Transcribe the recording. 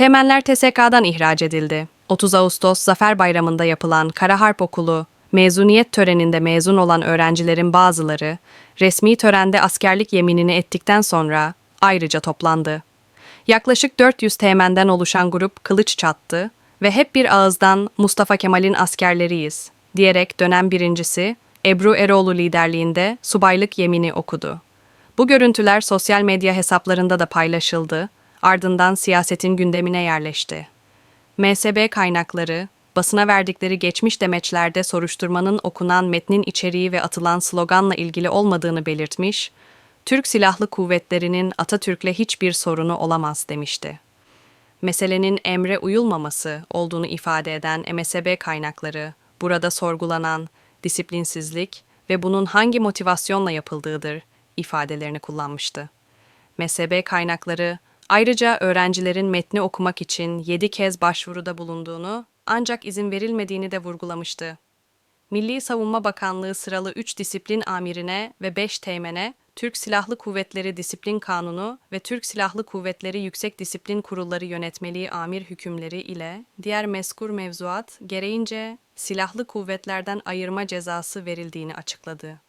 Temenler TSK'dan ihraç edildi. 30 Ağustos Zafer Bayramı'nda yapılan Kara Harp Okulu mezuniyet töreninde mezun olan öğrencilerin bazıları resmi törende askerlik yeminini ettikten sonra ayrıca toplandı. Yaklaşık 400 teğmenden oluşan grup kılıç çattı ve hep bir ağızdan Mustafa Kemal'in askerleriyiz diyerek dönem birincisi Ebru Eroğlu liderliğinde subaylık yemini okudu. Bu görüntüler sosyal medya hesaplarında da paylaşıldı, ardından siyasetin gündemine yerleşti. MSB kaynakları, basına verdikleri geçmiş demeçlerde soruşturmanın okunan metnin içeriği ve atılan sloganla ilgili olmadığını belirtmiş, Türk Silahlı Kuvvetleri'nin Atatürk'le hiçbir sorunu olamaz demişti. Meselenin emre uyulmaması olduğunu ifade eden MSB kaynakları, burada sorgulanan disiplinsizlik ve bunun hangi motivasyonla yapıldığıdır ifadelerini kullanmıştı. MSB kaynakları ayrıca öğrencilerin metni okumak için 7 kez başvuruda bulunduğunu ancak izin verilmediğini de vurgulamıştı. Milli Savunma Bakanlığı sıralı 3 disiplin amirine ve 5 teğmene Türk Silahlı Kuvvetleri Disiplin Kanunu ve Türk Silahlı Kuvvetleri Yüksek Disiplin Kurulları Yönetmeliği amir hükümleri ile diğer meskur mevzuat gereğince silahlı kuvvetlerden ayırma cezası verildiğini açıkladı.